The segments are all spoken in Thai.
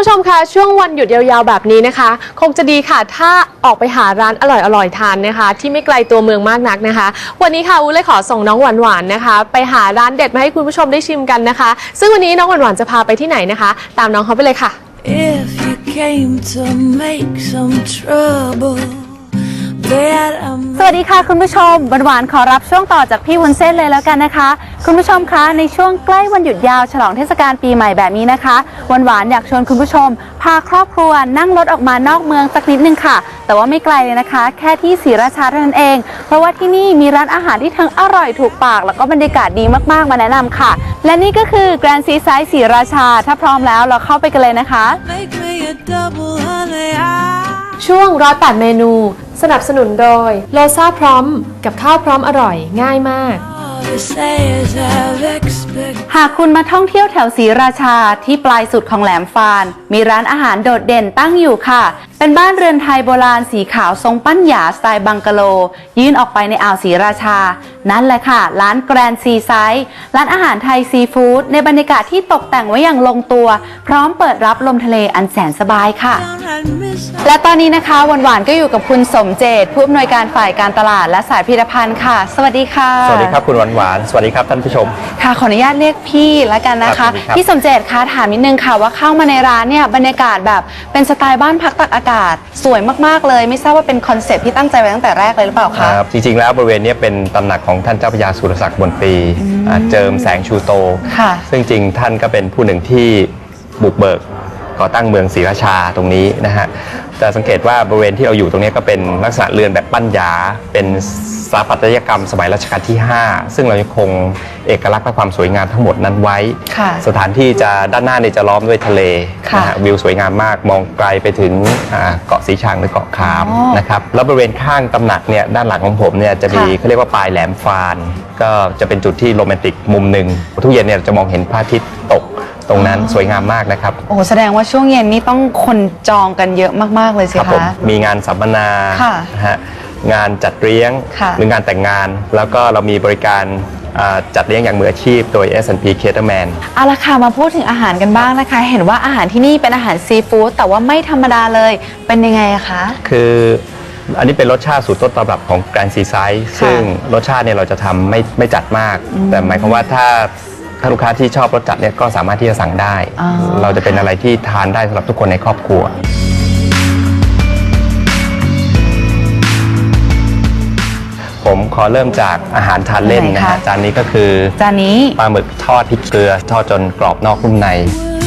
ผู้ชมคะช่วงวันหยุดยาวๆแบบนี้นะคะ คงจะดีค่ะถ้าออกไปหาร้านอร่อยๆทานนะคะ ที่ไม่ไกลตัวเมืองมากนักนะคะ วันนี้ค่ะอูเลยขอส่งน้องหวานๆนะคะ ไปหาร้านเด็ดมาให้คุณผู้ชมได้ชิมกันนะคะ ซึ่งวันนี้น้องหวานๆจะพาไปที่ไหนนะคะ ตามน้องเขาไปเลยค่ะ If you came to make some trouble, สวัสดีค่ะคุณผู้ชมหวานๆขอรับช่วงต่อจากพี่วุ้นเส้นเลยแล้วกันนะคะ คุณผู้ชมคะในช่วงใกล้วันหยุดยาวฉลองเทศกาลปีใหม่แบบนี้นะคะหวานๆอยากชวนคุณผู้ชม พาครอบครัวนั่งรถออกมานอกเมืองสักนิดนึงค่ะ แต่ว่าไม่ไกลเลยนะคะ แค่ที่ศรีราชาเท่านั้นเอง เพราะว่าที่นี่มีร้านอาหารที่ทั้งอร่อยถูกปาก แล้วก็บรรยากาศดีมากๆมาแนะนำค่ะ และนี่ก็คือแกรนด์ซีไซด์ศรีราชา ถ้าพร้อมแล้วเราเข้าไปกันเลยนะคะ ช่วงร้อยแปดเมนู สนับสนุนโดยโลซาพร้อม กับข้าวพร้อมอร่อยง่ายมาก หากคุณมาท่องเที่ยวแถวศรีราชาที่ปลายสุดของแหลมฟาน มีร้านอาหารโดดเด่นตั้งอยู่ค่ะ เป็นบ้านเรือนไทยโบราณสีขาวทรงปั้นหยาสไตล์บังกะโล ยื่นออกไปในอ่าวศรีราชา นั่นแหละค่ะ ร้านแกรนซีไซด์ร้านอาหารไทยซีฟู้ดในบรรยากาศที่ตกแต่งไว้อย่างลงตัว พร้อมเปิดรับลมทะเลอันแสนสบายค่ะ I'd miss และตอนนี้นะคะหวานๆก็อยู่กับคุณสมเจตผู้อำนวยการฝ่ายการตลาดและสายผลิตภัณฑ์ค่ะ สวัสดีค่ะ สวัสดีครับคุณหวานหวานๆสวัสดีครับท่านผู้ชม ค่ะขออนุญาตเรียกพี่แล้วกันนะครัคะบยินดีครับพี่สมเจตคะถามนิดนึงค่ะว่าเข้ามาในร้านเนี่ยบรรยากาศแบบเป็นสไตล์บ้านพักตักอากาศสวยมาก ๆ เลย ไม่ทราบว่าเป็นคอนเซ็ปต์ที่ตั้งใจไว้ตั้งแต่แรกเลยหรือเปล่าคะ ครับจริงๆแล้วบริเวณเนี้ยเป็นตำหนักของท่านเจ้าพระยาสุรศักดิ์บนตรีอ่าเจิมแสงชูโต ค่ะ ซึ่งจริงท่านก็เป็นผู้หนึ่งที่บุกเบิก ก่อตั้งเมืองศรีราชาตรงนี้นะฮะจะสังเกตว่าบริเวณที่เราอยู่ตรงนี้ก็เป็นลักษณะเรือนแบบปั้นหยา เป็นสถาปัตยกรรมสมัยรัชกาลที่ 5 ซึ่งเรายังคงเอกลักษณ์และความสวยงามทั้งหมดนั้นไว้ ค่ะสถานที่จะด้านหน้าเนี่ยจะล้อมด้วยทะเลค่ะ นะฮะวิวสวยงามมากมองไกลไปถึงอ่าเกาะสีชังหรือเกาะขามอ๋อนะครับแล้วบริเวณข้างตำหนักเนี่ยด้านหลังของผมเนี่ยจะมีค่ะ เขาเรียกว่าปลายแหลมฟาน ก็จะเป็นจุดที่โรแมนติกมุมหนึ่งทุกเย็นเนี่ยจะมองเห็นพระอาทิตย์ตก ตรงนั้นสวยงามมากนะครับโอ้โหแสดงว่าช่วงเย็นนี่ต้องคนจองกันเยอะมากๆเลยสิครับผมคะ มีงานสัมมนาค่ะนะฮะงานจัดเลี้ยงค่ะหรืองานแต่งงาน แล้วก็เรามีบริการอ่าจัดเลี้ยงอย่างมืออาชีพโดย S&P Caterman เอาละค่ะมาพูดถึงอาหารกันบ้างนะคะ เห็นว่าอาหารที่นี่เป็นอาหารซีฟู้ดแต่ว่าไม่ธรรมดาเลย เป็นยังไงอะคะ คืออันนี้เป็นรสชาติสูตรต้นตำรับของแกรนซีไซส์ค่ะซึ่งรสชาติเนี่ยเราจะทำไม่ไม่จัดมาก แต่หมายความว่าถ้า ถ้าลูกค้าที่ชอบรสจัดเนี่ยก็สามารถที่จะสั่งได้ อ๋อ เราจะเป็นอะไรที่ทานได้สำหรับทุกคนในครอบครัว ผมขอเริ่มจากอาหารทานเล่นนะฮะ จานนี้ก็คือจานนี้ปลาหมึกทอดพริกเกลือ ทอดจนกรอบนอกนุ่มใน Red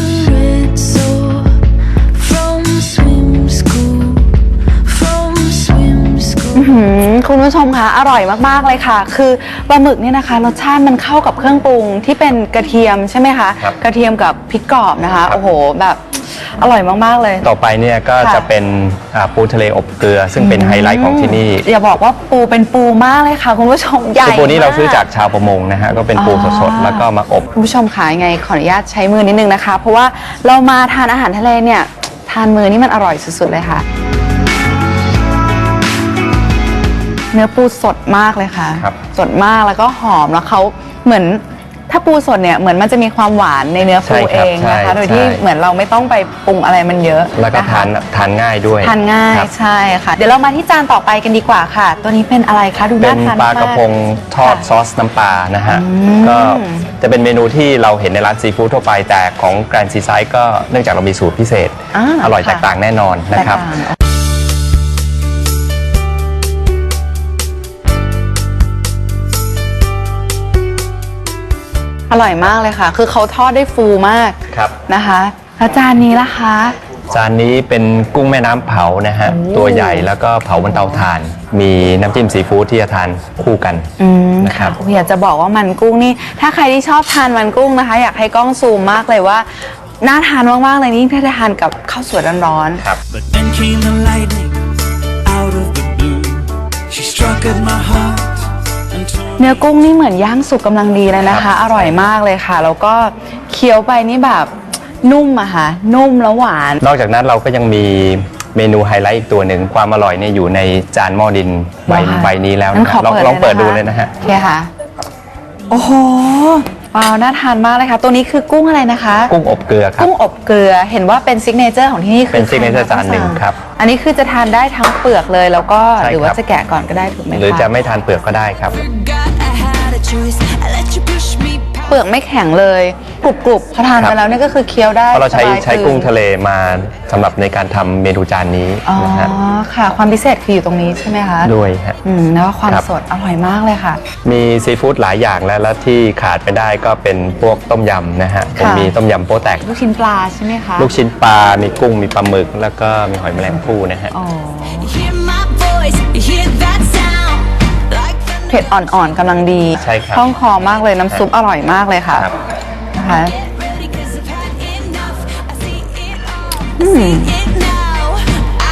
school. หืมคุณผู้ชมคะอร่อยมากๆเลยค่ะ คือปลาหมึกเนี่ยนะคะรสชาติมันเข้ากับเครื่องปรุงที่เป็นกระเทียมใช่ไหมคะครับกระเทียมกับพริกกรอบนะคะครับโอ้โหแบบอร่อยมากๆเลย ต่อไปเนี่ยก็ค่ะ จะเป็นอ่าปูทะเลอบเกลือ ซึ่งเป็นไฮไลท์ของที่นี่อย่าบอกว่าปูเป็นปูมากเลยค่ะ คุณผู้ชมใหญ่คือปูนี้เราซื้อมจากชาวประมงนะฮะก็เป็นปูอ๋อสดๆแล้วก็มาอบ คุณผู้ชมคะยังไงขออนุญาตใช้มือนิดนึงนะคะ เพราะว่าเรามาทานอาหารทะเลเนี่ยทานมือนี่มันอร่อยสุดๆเลยค่ะ เนื้อปูสดมากเลยค่ะ ครับ สดมากแล้วก็หอมแล้วเขาเหมือนถ้าปูสดเนี่ยเหมือนมันจะมีความหวานในเนื้อปูใช่เอครับงนะคะใช่โดยที่ใช่ เหมือนเราไม่ต้องไปปรุงอะไรมันเยอะแล้วก็ะคะทานทานง่ายด้วยทานง่ายครับใช่ค่ะ เดี๋ยวเรามาที่จานต่อไปกันดีกว่าค่ะ ตัวนี้เป็นอะไรคะดูเป็น่านทานปลากระพงม ทอดค่ะซอสน้ำปลานะฮะมก็จะเป็นเมนูที่เราเห็นในร้านซีฟู้ดทั่วไปแต่ของแกรนซีไซด์ก็เนื่องจากเรามีสูตรพิเศษอ่าอร่อยค่ะแตกต่างแน่นอนนะครับ แตกต่าง อร่อยมากเลยค่ะ คือเขาทอดได้ฟูมากครับ นะคะแล้วจานนี้ล่ะคะ จานนี้เป็นกุ้งแม่น้ำเผานะฮะ ตัวใหญ่แล้วก็เผาบนเตาถ่าน มีน้ำจิ้มซีฟู้ดที่จะทานคู่กันอืมนะครัค่ะบอยากจะบอกว่ามันกุ้งนี่ ถ้าใครที่ชอบทานมันกุ้งนะคะ อยากให้กล้องซูมมากเลยว่าน่าทานมากๆเลยนี่ถ้าจะทานกับข้าวสวยร้อนครับ But then came the lightning out of the blue. She struck at my heart and told ๆ เนื้อกุ้งนี่เหมือนย่างสุกกำลังดีเลยนะคะ อร่อยมากเลยค่ะ แล้วก็เคี้ยวไปนี่แบบนุ่มอะค่ะ นุ่มแล้วหวาน นอกจากนั้นเราก็ยังมีเมนูไฮไลท์อีกตัวหนึ่งความอร่อยเนี่ยอยู่ในจานหม้อดินใบว้าวใบนี้แล้วงั้นะนขฮะอลองเปิดลองเปิดเลยนะคะดูเลยนะฮะโอเคค่ะ โอ้โหว้าวน่าทานมากเลยค่ะ ตัวนี้คือกุ้งอะไรนะคะ กุ้งอบเกลือครับ กุ้งอบเกลือเห็นว่าเป็นซิกเนเจอร์ของที่นี่คือเป็น signature จานหนึ่งครับอันนี้คือจะทานได้ทั้งเปลือกเลยแล้วก็ใช่หรือว่าครับ จะแกะก่อนก็ได้ถูกไหมคะหรือจะไม่ทานเปลือกก็ได้ครับ Forgot เปลือกไม่แข็งเลยกรุบกรุบๆพอทานครัไปบแล้วเนี่ยก็คือเคี้ยวได้เพราะเราใช้สบยใช้กลืนกุ้งทะเลมาสำหรับในการทำเมนูจานนี้อ๋อนะฮะค่ะ ความพิเศษคืออยู่ตรงนี้ใช่ไหมคะด้วยฮะ อืมแล้วก็ความครับ สดอร่อยมากเลยค่ะ มีซีฟู้ดหลายอย่างแล้วแล้วที่ขาดไปได้ก็เป็นพวกต้มยำนะฮะผมค่ะ มีต้มยำโป๊แตก ลูกชิ้นปลาใช่ไหมคะลูกชิ้นปลา มีกุ้งมีปลาหมึก แล้วก็มีหอยแมลงภู่นะฮะ อ๋อ ผ็ดอ่อนๆกำลั ng ดีใช่ครับคล่องคอมากเลยน้ำซุปอร่อยมากเลยค่ะครับ นะคะ Ready 'cause I've had enough. I see it all. I see it now.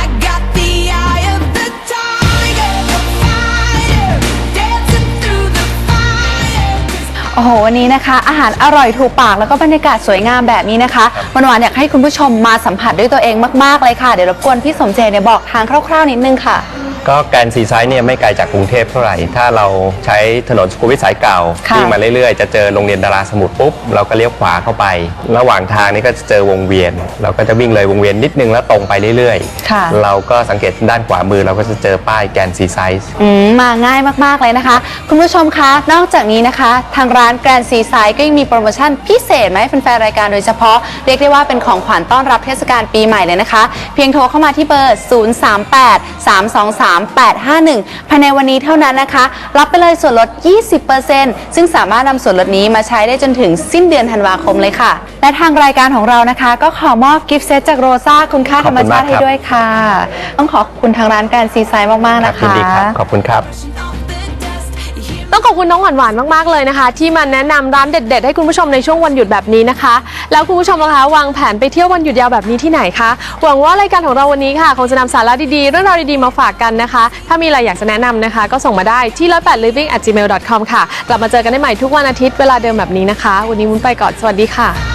I got the eye of the tiger, fighter, dancing through the fire. 'Cause โอ้โห วันนี้นะคะ อาหารอร่อยถูกปากแล้วก็บรรยากาศสวยงามแบบนี้นะคะวันวานๆอยากให้คุณผู้ชมมาสัมผัสด้วยตัวเองมากๆเลยค่ะ เดี๋ยวรบกวนพี่สมเจเนี่ยบอกทางคร่าวๆนิดนึงค่ะ ก็แกรนด์ซีไซด์เนี่ยไม่ไกลจากกรุงเทพเท่าไหร่ ถ้าเราใช้ถนนสุขุมวิทสายเก่าค่ะวิ่งมาเรื่อยๆ จะเจอโรงเรียนดาราสมุทรปุ๊บ เราก็เลี้ยวขวาเข้าไป ระหว่างทางนี่ก็จะเจอวงเวียน เราก็จะวิ่งเลยวงเวียนนิดนึงแล้วตรงไปเรื่อยค่ะ เราก็สังเกตด้านขวามือเราก็จะเจอป้ายแกรนด์ซีไซส์อืมมาง่ายมาก ๆ เลยนะคะ คุณผู้ชมคะ นอกจากนี้นะคะ ทางร้านแกรนซีไซด์ก็ยังมีโปรโมชั่นพิเศษมาให้แฟนๆรายการโดยเฉพาะ เรียกได้ว่าเป็นของขวัญต้อนรับเทศกาลปีใหม่เลยนะคะ เพียงโทรเข้ามาที่เบอร์038-323-851 ภายในวันนี้เท่านั้นนะคะ รับไปเลยส่วนลด 20%ซึ่งสามารถนำส่วนลดนี้มาใช้ได้จนถึงสิ้นเดือนธันวาคมเลยค่ะ และทางรายการของเรานะคะ ก็ขอมอบกิฟต์เซตจากโรซ่าคุณค่าธรรมชาติให้ด้วยค่ะ ต้องขอบคุณทางร้านแกรนซีไซด์มากๆครับนะยินคะดีครับขอบคุณครับ องขอบคุณน้องหวานหวานมากๆเลยนะคะ ที่มาแนะนำร้านเด็ด ๆ ให้คุณผู้ชมในช่วงวันหยุดแบบนี้นะคะ แล้วคุณผู้ชมล่ะคะ วางแผนไปเที่ยววันหยุดยาวแบบนี้ที่ไหนคะหวังว่ารายการของเราวันนี้ค่ะคงจะนำสาระดีๆเรื่องราวดีๆมาฝากกันนะคะ ถ้ามีอะไรอยากจะแนะนำนะคะ ก็ส่งมาได้ที่108 living at gmail com ค่ะกลับมาเจอกันได้ใหม่ทุกวันอาทิตย์เวลาเดิมแบบนี้นะคะ วันนี้มุ้นไปก่อนสวัสดีค่ะ